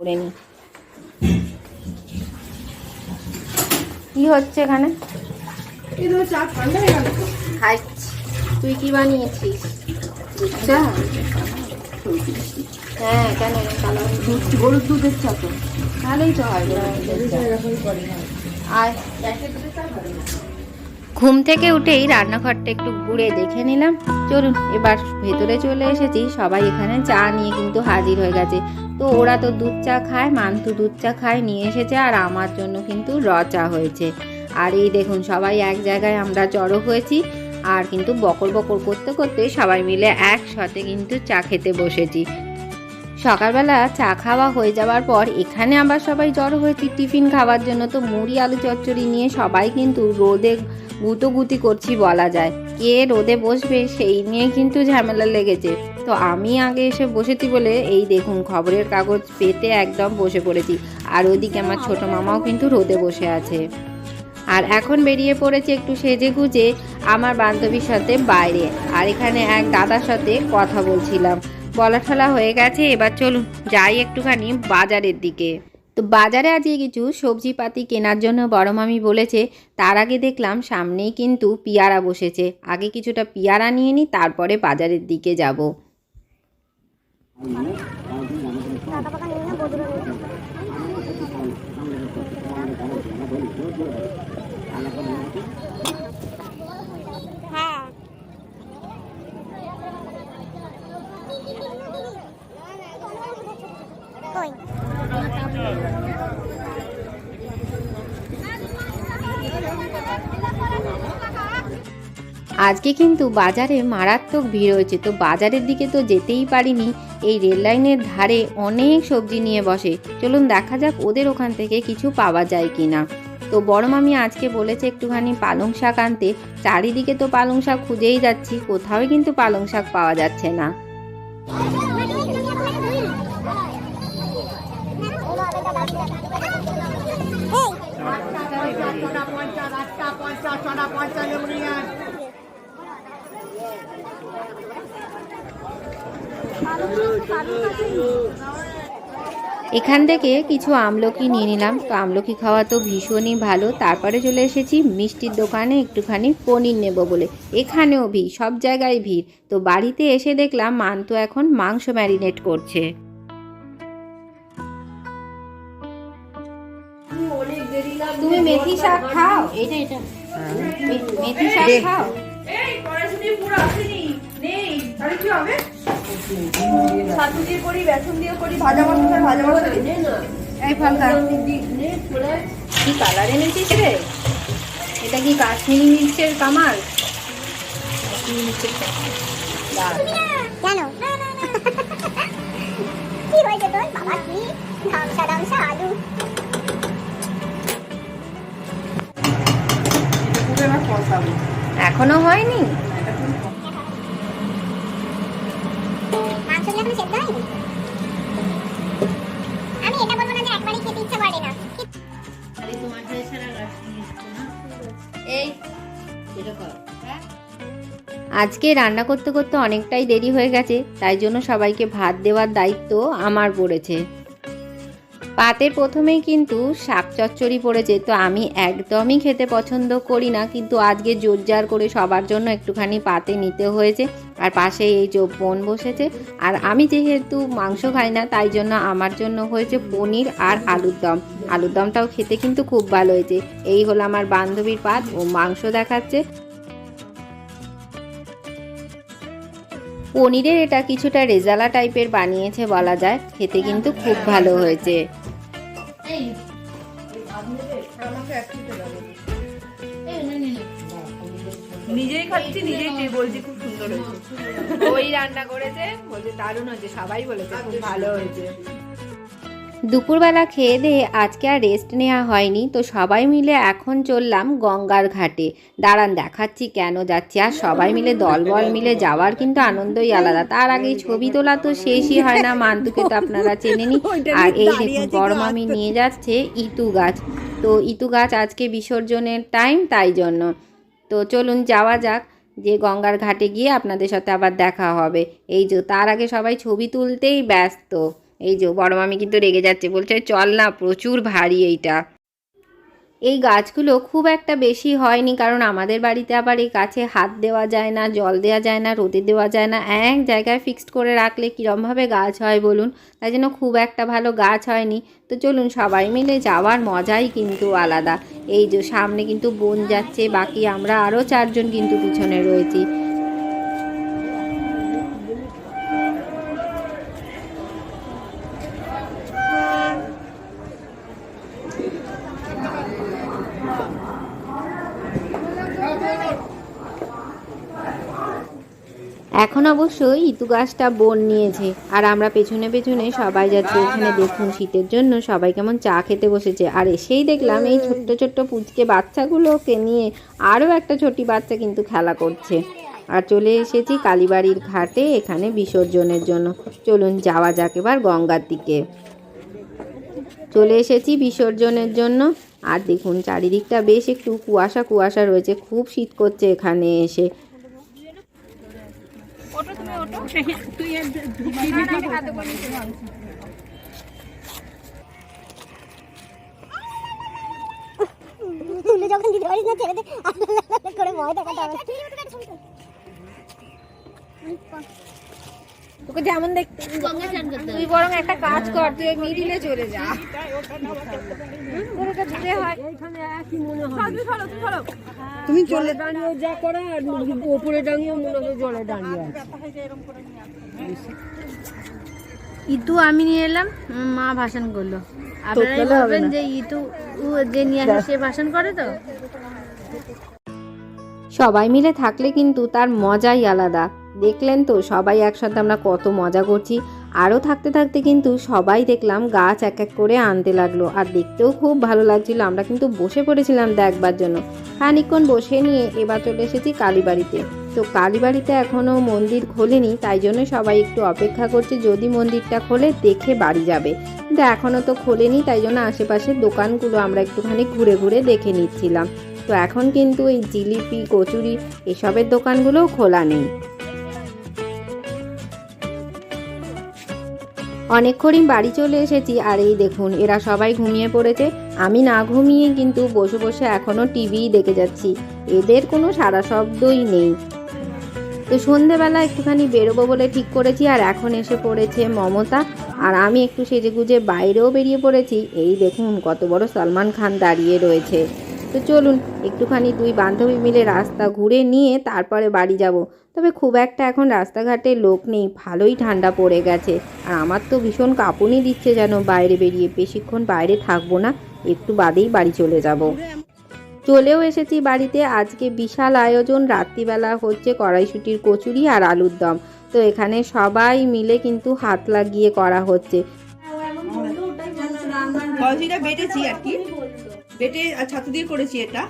করে নি। কি হচ্ছে এখানে? হয়ে তুই কি বানিয়েছিস? চা। হ্যাঁ কেন? হয়ে গরুর দুধের চা তো। ভালোই তো হয়। গরম ঘুম থেকে উঠেই রান্নাঘরটা একটু ঘুরে দেখে নিলাম। চলুন, এবার ভেতরে চলে এসেছি। সবাই এখানে চা নিয়ে কিন্তু হাজির হয়ে গেছে। তো ওরা তো দুধ চা খায়, মান্তু দুধ চা খায়, নিয়ে এসেছে আর আমার জন্য কিন্তু র চা হয়েছে। আর এই দেখুন, সবাই এক জায়গায় আমরা জড়ো হয়েছি আর কিন্তু বকর বকর করতে করতে সবাই মিলে একসাথে কিন্তু চা খেতে বসেছি। সকালবেলা চা খাওয়া হয়ে যাওয়ার পর এখানে আবার সবাই জড়ো হয়েছি। টিফিন খাওয়ার জন্য তো মুড়ি, আলু, চচ্চড়ি নিয়ে সবাই কিন্তু রোদে গুটোগুটি করছি বলা যায়। কে রোদে বসবে সেই নিয়ে কিন্তু ঝামেলা লেগেছে। তো আমি আগে এসে বসেছি বলে এই দেখুন, খবরের কাগজ পেতে একদম বসে পড়েছি। আর ওদিকে আমার ছোট মামাও কিন্তু রোদে বসে আছে। আর এখন বেরিয়ে পড়েছে একটু সেজে গুজে আমার বান্ধবীর সাথে বাইরে। আর এখানে এক দাদার সাথে কথা বলছিলাম। বলা ঠলা হয়ে গেছে, এবার চলুন যাই একটুখানি বাজারের দিকে। তো বাজারে আজকে কিছু সবজিপাতি কেনার জন্য বড় মামি বলেছে, তার আগে দেখলাম সামনেই কিন্তু পিয়ারা বসেছে। আগে কিছুটা পিয়ারা নিয়ে নিই তারপরে বাজারের দিকে যাব। আজকে কিন্তু বাজারে মারাত্মক ভিড় হয়েছে। তো বাজারের দিকে তো যেতেই পারিনি। এই রেল লাইনের ধারে অনেক সবজি নিয়ে বসে। চলুন দেখা যাক ওদের ওখান থেকে কিছু পাওয়া যায় কি না তো বড় মামি আজকে বলেছে একটুখানি পালং শাক আনতে। চারিদিকে তো পালং শাক খুঁজেই যাচ্ছি। কোথাও কিন্তু পালং শাক পাওয়া যাচ্ছে না। এখান থেকে কিছু আমলকি নিয়ে নিলাম। তো আমলকি খাওয়া তো ভীষণই ভালো। তারপরে চলে এসেছি মিষ্টির দোকানে একটুখানি পনির নেব বলে। এখানেও ভিড়, সব জায়গায় ভিড়। তো বাড়িতে এসে দেখলাম মান তো এখন মাংস ম্যারিনেট করছে। তুমি মেথি শাক খাও? এটা এটা। মেথি শাক খাও। এই কড়াইশুটি পুরো আসেনি। নেই। তাহলে কি হবে? ছাতু দিয়ে করি বেসন দিয়ে করি ভাজা মশলা ভাজা মশলা নে না। এই ফল কি কালার এনেছিস রে? এটা কি কাশ্মীরি মির্চের কামাল। কেন কি হয়েছে তোর? বাবা কি? ধামসা ধামসা আলু। না হয়নি? আজকে রান্না করতে করতে অনেকটাই দেরি হয়ে গেছে তাই জন্য সবাইকে ভাত দেওয়ার দায়িত্ব আমার পড়েছে। পাতের প্রথমেই কিন্তু শাক চচ্চড়ি পড়েছে তো আমি একদমই খেতে পছন্দ করি না, কিন্তু আজকে জোরজার করে সবার জন্য একটুখানি পাতে নিতে হয়েছে আর পাশে এই যে বোন বসেছে। আর আমি যেহেতু মাংস খাই না, তাই জন্য আমার জন্য হয়েছে পনির আর আলুর দম। আলুর দমটাও খেতে কিন্তু খুব ভালো হয়েছে। এই হলো আমার বান্ধবীর পাত, ও মাংস দেখাচ্ছে। পনিরের এটা কিছুটা রেজালা টাইপের বানিয়েছে বলা যায়। খেতে কিন্তু খুব ভালো হয়েছে। নিজেই খাচ্ছি নিজেই টেস্ট বলছি খুব সুন্দর হয়েছে। ওই রান্না করেছে বলছে দারুণ হয়েছে সবাই বলেছে খুব ভালো হয়েছে। দুপুরবেলা খেয়ে দিয়ে আজকে আর রেস্ট নেওয়া হয়নি তো সবাই মিলে এখন চললাম গঙ্গার ঘাটে। দাঁড়ান দেখাচ্ছি কেন যাচ্ছি আর সবাই মিলে দলবল মিলে যাওয়ার কিন্তু আনন্দই আলাদা। তার আগে ছবি তোলা তো শেষই হয় না মান্তুকে তো আপনারা চেনেনি আর এই দেখুন বড় মামি নিয়ে যাচ্ছে ইতু গাছ। তো ইতু গাছ আজকে বিসর্জনের টাইম তাই জন্য। তো চলুন যাওয়া যাক যে গঙ্গার ঘাটে গিয়ে আপনাদের সাথে আবার দেখা হবে। এই যে তার আগে সবাই ছবি তুলতেই ব্যস্ত। এই যে বড় মামি কিন্তু রেগে যাচ্ছে, বলছে, চল না, প্রচুর ভারী এইটা। এই গাছগুলো খুব একটা বেশি হয়নি, কারণ আমাদের বাড়িতে আবার এই গাছে হাত দেওয়া যায় না, জল দেওয়া যায় না, রোদে দেওয়া যায় না, এক জায়গায় ফিক্সড করে রাখলে কীরমভাবে গাছ হয় বলুন? তাই জন্য খুব একটা ভালো গাছ হয়নি। তো চলুন সবাই মিলে যাওয়ার মজাই কিন্তু আলাদা। এই যে সামনে কিন্তু বোন যাচ্ছে, বাকি আমরা আরও চারজন কিন্তু পিছনে রয়েছি। এখন অবশ্য ইতু গাছটা বোন নিয়েছে। আর আমরা পেছনে পেছনে সবাই যাচ্ছি ওখানে দেখুন শীতের জন্য সবাই কেমন চা খেতে বসেছে। আর এসেই দেখলাম এই ছোট্ট ছোট্ট পুচকে বাচ্চাগুলোকে নিয়ে আরও একটা ছোটি বাচ্চা কিন্তু খেলা করছে। আর চলে এসেছি কালীবাড়ির ঘাটে এখানে বিসর্জনের জন্য। চলুন যাওয়া যাক এবার গঙ্গার দিকে। চলে এসেছি বিসর্জনের জন্য। আর দেখুন চারিদিকটা বেশ একটু কুয়াশা কুয়াশা রয়েছে। খুব শীত করছে এখানে এসে। তুলে যখন দিতে পারিস না ছেড়ে দে করে ভয় দেখাতে হবে তোকে যেমন দেখতে তুই বরং একটা কাজ কর তুই মিডিলে চলে যা। হয়। তুমি চলো দাঁড়িয়ে যা করে আর ওপরে দাঁড়িয়ে মনে হয় জলে দাঁড়িয়ে ইতু আমি নিয়ে এলাম মা ভাষণ করল। আপনারাই বলবেন যে ইতু যে নিয়ে আসে সে ভাষণ করে তো? সবাই মিলে থাকলে কিন্তু তার মজাই আলাদা। দেখলেন তো, সবাই একসাথে আমরা কত মজা করছি। আরও থাকতে থাকতে কিন্তু সবাই দেখলাম গাছ এক এক করে আনতে লাগল। আর দেখতেও খুব ভালো লাগছিল, আমরা কিন্তু বসে পড়েছিলাম দেখবার জন্য। খানিকক্ষণ বসে নিয়ে এবার চলে এসেছি কালীবাড়িতে। তো কালীবাড়িতে এখনও মন্দির খোলেনি, তাই জন্য সবাই একটু অপেক্ষা করছে যদি মন্দিরটা খোলে দেখে বাড়ি যাবে। কিন্তু এখনও তো খোলেনি, তাই জন্য আশেপাশের দোকানগুলো আমরা একটুখানি ঘুরে ঘুরে দেখে নিচ্ছিলাম। তো এখন কিন্তু এই জিলিপি, কচুরি, এসবের দোকানগুলোও খোলা নেই। অনেকক্ষণই বাড়ি চলে এসেছি, আর এই দেখুন, এরা সবাই ঘুমিয়ে পড়েছে। আমি না ঘুমিয়ে কিন্তু বসে বসে এখনও টিভিই দেখে যাচ্ছি। এদের কোনো সারা শব্দই নেই। তো সন্ধেবেলা একটুখানি বেরোবো বলে ঠিক করেছি, আর এখন এসে পড়েছে মমতা। আর আমি একটু সেজেগুজে বাইরেও বেরিয়ে পড়েছি। এই দেখুন, কত বড় সলমান খান দাঁড়িয়ে রয়েছে। তো চলুন, একটুখানি দুই বান্ধবী মিলে রাস্তা ঘুরে নিয়ে তারপরে বাড়ি যাব। তবে খুব একটা এখন রাস্তাঘাটে লোক নেই ভালোই ঠান্ডা পড়ে গেছে। আর আমার তো ভীষণ কাঁপুনি দিচ্ছে যেন বাইরে বেরিয়ে বেশিক্ষণ বাইরে থাকব না একটু বাদেই বাড়ি চলে যাব। চলেও এসেছি বাড়িতে আজকে বিশাল আয়োজন রাত্রিবেলা হচ্ছে কড়াইশুটির কচুরি আর আলুর দম। তো এখানে সবাই মিলে কিন্তু হাত লাগিয়ে করা হচ্ছে। বেটেছি আর কি। বেটে ছাতু দিয়ে করেছি এটা।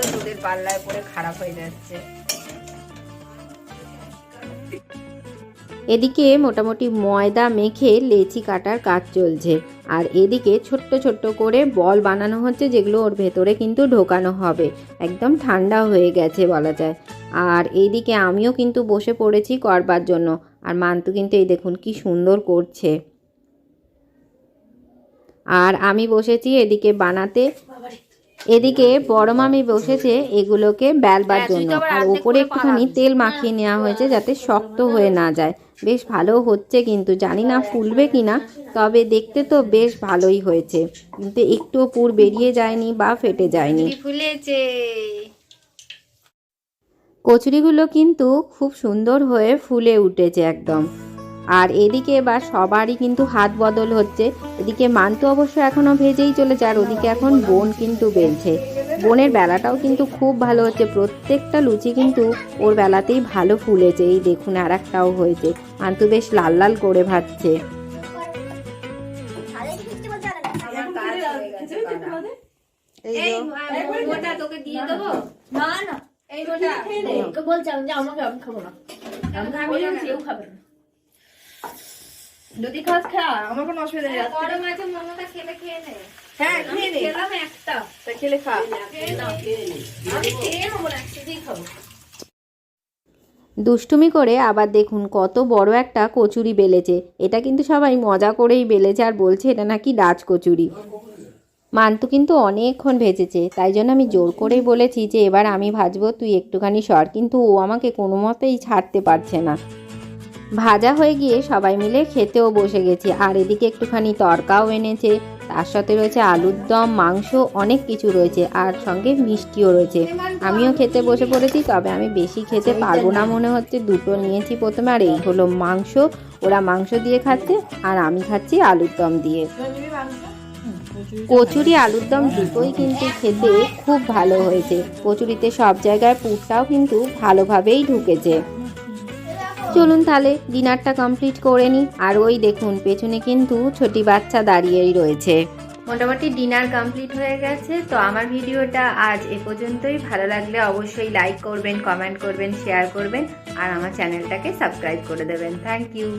হয়েছে তোদের পাল্লায় পরে খারাপ হয়ে যাচ্ছে। এদিকে মোটামুটি ময়দা মেখে লেচি কাটার কাজ চলছে। আর এদিকে ছোট্ট ছোট্ট করে বল বানানো হচ্ছে যেগুলো ওর ভেতরে কিন্তু ঢোকানো হবে। একদম ঠান্ডা হয়ে গেছে বলা যায়। আর এইদিকে আমিও কিন্তু বসে পড়েছি করবার জন্য। আর মান্তু কিন্তু এই দেখুন কি সুন্দর করছে। আর আমি বসেছি এদিকে বানাতে। এদিকে বড় মামি বসেছে এগুলোকে বেলবার জন্য। আর ওপরে একটুখানি তেল মাখিয়ে নেওয়া হয়েছে যাতে শক্ত হয়ে না যায়। বেশ ভালো হচ্ছে কিন্তু জানি না ফুলবে কিনা তবে দেখতে তো বেশ ভালোই হয়েছে। কিন্তু একটু পুর বেরিয়ে যায়নি বা ফেটে যায়নি। ফুলেছে। কচুরিগুলো কিন্তু খুব সুন্দর হয়ে ফুলে উঠেছে একদম। আর এদিকে এবার সবারই কিন্তু হাত বদল হচ্ছে। এদিকে মান্তু অবশ্য এখনও ভেজেই চলেছে আর ওদিকে এখন বোন কিন্তু বেলছে বোনের বেলাটাও কিন্তু খুব ভালো হচ্ছে। প্রত্যেকটা লুচি কিন্তু ওর বেলাতেই ভালো ফুলেছে। এই দেখুন আর একটাও হয়েছে। মান্তু বেশ লাল লাল করে ভাজছে। তোকে দিয়ে দেবো? না না। এই বলছিলাম যে আমাকে আমি খাব না। আমি খাব না। কেউ খাবে না। যদি খাস খা আমার কোনো অসুবিধা নেই। রাত্রে- গরম আছে মমতা খেলে খেয়ে নে। হ্যাঁ খেয়ে নে। খেলাম একটা। তা খেলে খা। আমি খেয়ে নেব একসাথেই খাব। দুষ্টুমি করে আবার দেখুন কত বড় একটা কচুরি বেলেছে। এটা কিন্তু সবাই মজা করেই বেলেছে আর বলছে এটা নাকি ডাচ কচুরি। মান্তু কিন্তু অনেকক্ষণ ভেজেছে তাই জন্য আমি জোর করেই বলেছি যে এবার আমি ভাজবো তুই একটুখানি সর। কিন্তু ও আমাকে কোনো মতেই ছাড়তে পারছে না। ভাজা হয়ে গিয়ে সবাই মিলে খেতেও বসে গেছি। আর এদিকে একটুখানি তরকাও এনেছে, তার সাথে রয়েছে আলুর দম, মাংস, অনেক কিছু রয়েছে আর সঙ্গে মিষ্টিও রয়েছে। আমিও খেতে বসে পড়েছি, তবে আমি বেশি খেতে পারব না মনে হচ্ছে। দুটো নিয়েছি প্রথমে, আর এই হলো মাংস। ওরা মাংস দিয়ে খাচ্ছে আর আমি খাচ্ছি আলুর দম দিয়ে। কচুরি, আলুর দম দুটোই কিন্তু খেতে খুব ভালো হয়েছে। কচুরিতে সব জায়গায় পুরটাও কিন্তু ভালোভাবেই ঢুকেছে। চলুন তাহলে ডিনারটা কমপ্লিট করে নিই। আর ওই দেখুন, পেছনে কিন্তু ছোটি বাচ্চা দাঁড়িয়েই রয়েছে। মোটামুটি ডিনার কমপ্লিট হয়ে গেছে, তো আমার ভিডিওটা আজ এ পর্যন্তই। ভালো লাগলে অবশ্যই লাইক করবেন, কমেন্ট করবেন, শেয়ার করবেন, আর আমার চ্যানেলটাকে সাবস্ক্রাইব করে দেবেন। Thank you.